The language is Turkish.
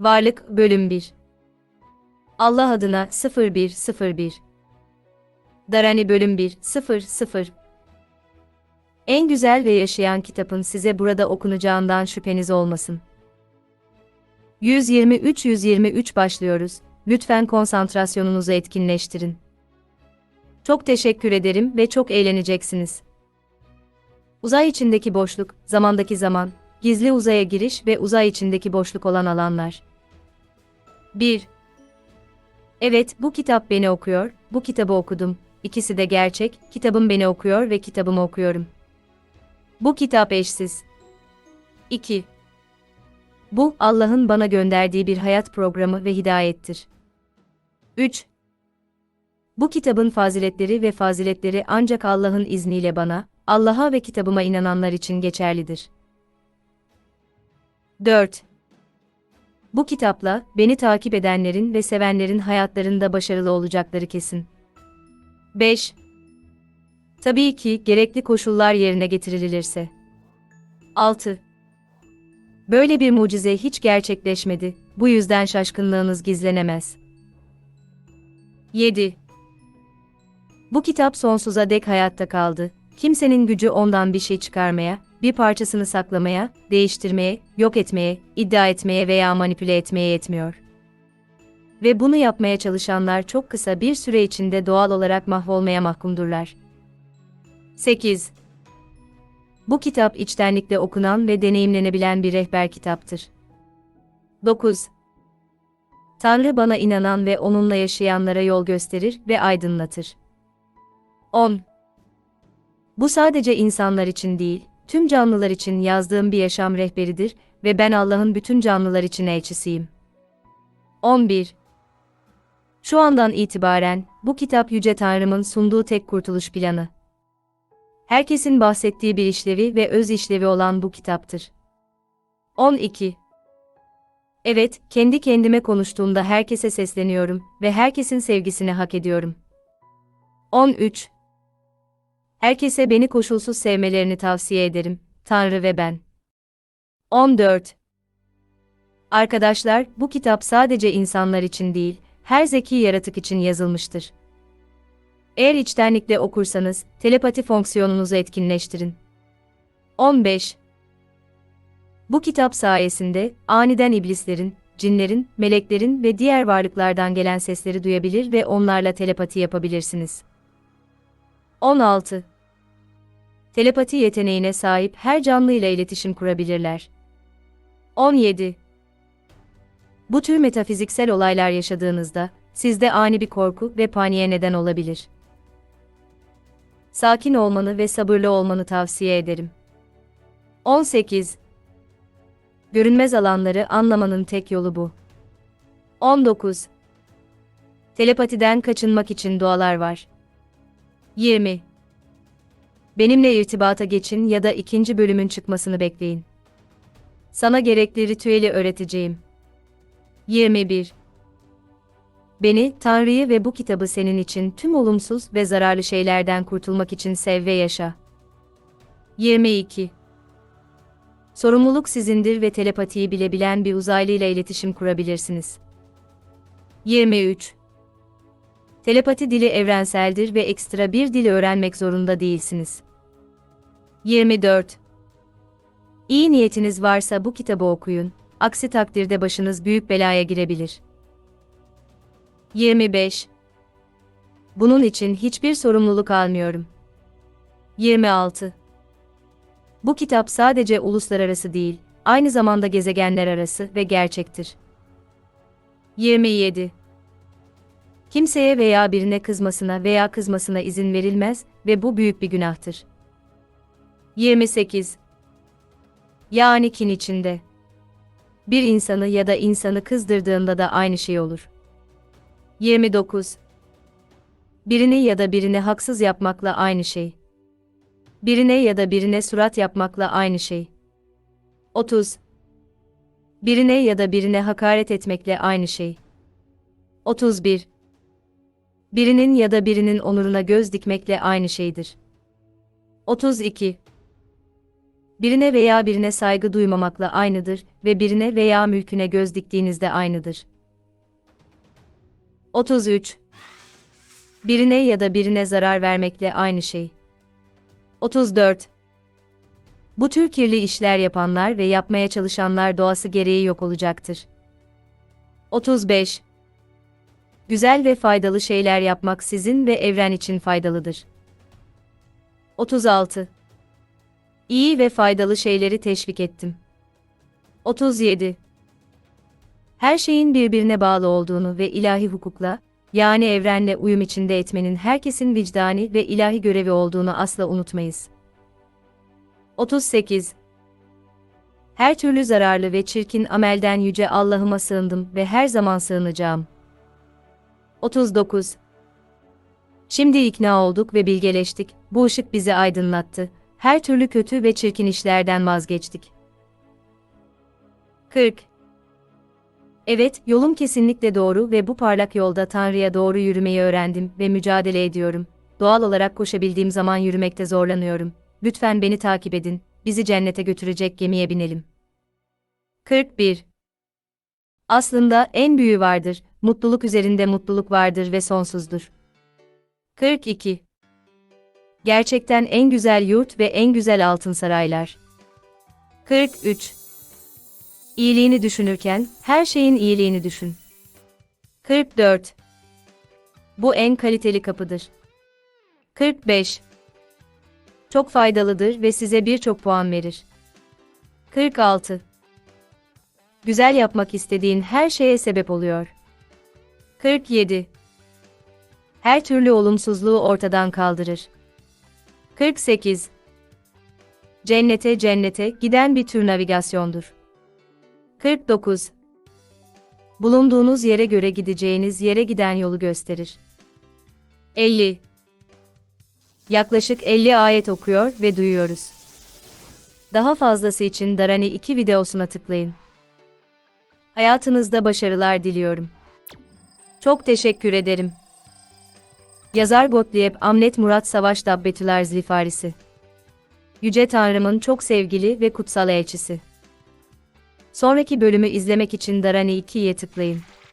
Varlık Bölüm 1 Allah adına 0101 Darani Bölüm 1 00 En güzel ve yaşayan kitabın size burada okunacağından şüpheniz olmasın. 123-123 başlıyoruz. Lütfen konsantrasyonunuzu etkinleştirin. Çok teşekkür ederim ve çok eğleneceksiniz. Uzay içindeki boşluk, zamandaki zaman, gizli uzaya giriş ve uzay içindeki boşluk olan alanlar. 1. Evet, bu kitap beni okuyor, bu kitabı okudum. İkisi de gerçek, kitabım beni okuyor ve kitabımı okuyorum. Bu kitap eşsiz. 2. Bu, Allah'ın bana gönderdiği bir hayat programı ve hidayettir. 3. Bu kitabın faziletleri ve faziletleri ancak Allah'ın izniyle bana, Allah'a ve kitabıma inananlar için geçerlidir. 4. Bu kitapla, beni takip edenlerin ve sevenlerin hayatlarında başarılı olacakları kesin. 5. Tabii ki, gerekli koşullar yerine getirilirse. 6. Böyle bir mucize hiç gerçekleşmedi, bu yüzden şaşkınlığınız gizlenemez. 7. Bu kitap sonsuza dek hayatta kaldı. Kimsenin gücü ondan bir şey çıkarmaya, bir parçasını saklamaya, değiştirmeye, yok etmeye, iddia etmeye veya manipüle etmeye yetmiyor. Ve bunu yapmaya çalışanlar çok kısa bir süre içinde doğal olarak mahvolmaya mahkumdurlar. 8. Bu kitap içtenlikle okunan ve deneyimlenebilen bir rehber kitaptır. 9. Tanrı bana inanan ve onunla yaşayanlara yol gösterir ve aydınlatır. 10. Bu sadece insanlar için değil, tüm canlılar için yazdığım bir yaşam rehberidir ve ben Allah'ın bütün canlılar için elçisiyim. 11. Şu andan itibaren, bu kitap Yüce Tanrım'ın sunduğu tek kurtuluş planı. Herkesin bahsettiği bir işlevi ve öz işlevi olan bu kitaptır. 12. Evet, kendi kendime konuştuğumda herkese sesleniyorum ve herkesin sevgisini hak ediyorum. 13. Herkese beni koşulsuz sevmelerini tavsiye ederim, Tanrı ve ben. 14. Arkadaşlar, bu kitap sadece insanlar için değil, her zeki yaratık için yazılmıştır. Eğer içtenlikle okursanız, telepati fonksiyonunuzu etkinleştirin. 15. Bu kitap sayesinde, aniden iblislerin, cinlerin, meleklerin ve diğer varlıklardan gelen sesleri duyabilir ve onlarla telepati yapabilirsiniz. 16. Telepati yeteneğine sahip her canlıyla iletişim kurabilirler. 17. Bu tür metafiziksel olaylar yaşadığınızda, sizde ani bir korku ve paniğe neden olabilir. Sakin olmanı ve sabırlı olmanı tavsiye ederim. 18. Görünmez alanları anlamanın tek yolu bu. 19. Telepatiden kaçınmak için dualar var. 20. Benimle irtibata geçin ya da ikinci bölümün çıkmasını bekleyin. Sana gerekli ritüeli öğreteceğim. 21. Beni, Tanrı'yı ve bu kitabı senin için tüm olumsuz ve zararlı şeylerden kurtulmak için sev ve yaşa. 22. Sorumluluk sizindir ve telepatiyi bilebilen bir uzaylıyla iletişim kurabilirsiniz. 23. Telepati dili evrenseldir ve ekstra bir dil öğrenmek zorunda değilsiniz. 24. İyi niyetiniz varsa bu kitabı okuyun, aksi takdirde başınız büyük belaya girebilir. 25. Bunun için hiçbir sorumluluk almıyorum. 26. Bu kitap sadece uluslararası değil, aynı zamanda gezegenler arası ve gerçektir. 27. Kimseye veya birine kızmasına veya kızmasına izin verilmez ve bu büyük bir günahtır. 28. Yani kin içinde. Bir insanı ya da insanı kızdırdığında da aynı şey olur. 29. Birini ya da birine haksız yapmakla aynı şey. Birine ya da birine surat yapmakla aynı şey. 30. Birine ya da birine hakaret etmekle aynı şey. 31. Birinin ya da birinin onuruna göz dikmekle aynı şeydir. 32. Birine veya birine saygı duymamakla aynıdır ve birine veya mülküne göz diktiğinizde aynıdır. 33. Birine ya da birine zarar vermekle aynı şey. 34. Bu tür kirli işler yapanlar ve yapmaya çalışanlar doğası gereği yok olacaktır. 35. Güzel ve faydalı şeyler yapmak sizin ve evren için faydalıdır. 36. İyi ve faydalı şeyleri teşvik ettim. 37. Her şeyin birbirine bağlı olduğunu ve ilahi hukukla, yani evrenle uyum içinde etmenin herkesin vicdani ve ilahi görevi olduğunu asla unutmayız. 38. Her türlü zararlı ve çirkin amelden yüce Allah'ıma sığındım ve her zaman sığınacağım. 39. Şimdi ikna olduk ve bilgeleştik, bu ışık bizi aydınlattı, her türlü kötü ve çirkin işlerden vazgeçtik. 40. Evet, yolum kesinlikle doğru ve bu parlak yolda Tanrı'ya doğru yürümeyi öğrendim ve mücadele ediyorum. Doğal olarak koşabildiğim zaman yürümekte zorlanıyorum. Lütfen beni takip edin, bizi cennete götürecek gemiye binelim. 41. Aslında en büyüğü vardır, mutluluk üzerinde mutluluk vardır ve sonsuzdur. 42. Gerçekten en güzel yurt ve en güzel altın saraylar. 43. İyiliğini düşünürken, her şeyin iyiliğini düşün. 44. Bu en kaliteli kapıdır. 45. Çok faydalıdır ve size birçok puan verir. 46. Güzel yapmak istediğin her şeye sebep oluyor. 47. Her türlü olumsuzluğu ortadan kaldırır. 48. Cennete cennete giden bir tür navigasyondur. 49. Bulunduğunuz yere göre gideceğiniz yere giden yolu gösterir. 50. Yaklaşık 50 ayet okuyor ve duyuyoruz. Daha fazlası için Darani 2 videosuna tıklayın. Hayatınızda başarılar diliyorum. Çok teşekkür ederim. Yazar Gottlieb Amnet Murat Savaş Dabbetüler Zlifarisi. Yüce Tanrım'ın çok sevgili ve kutsal elçisi. Sonraki bölümü izlemek için Darani 2'ye tıklayın.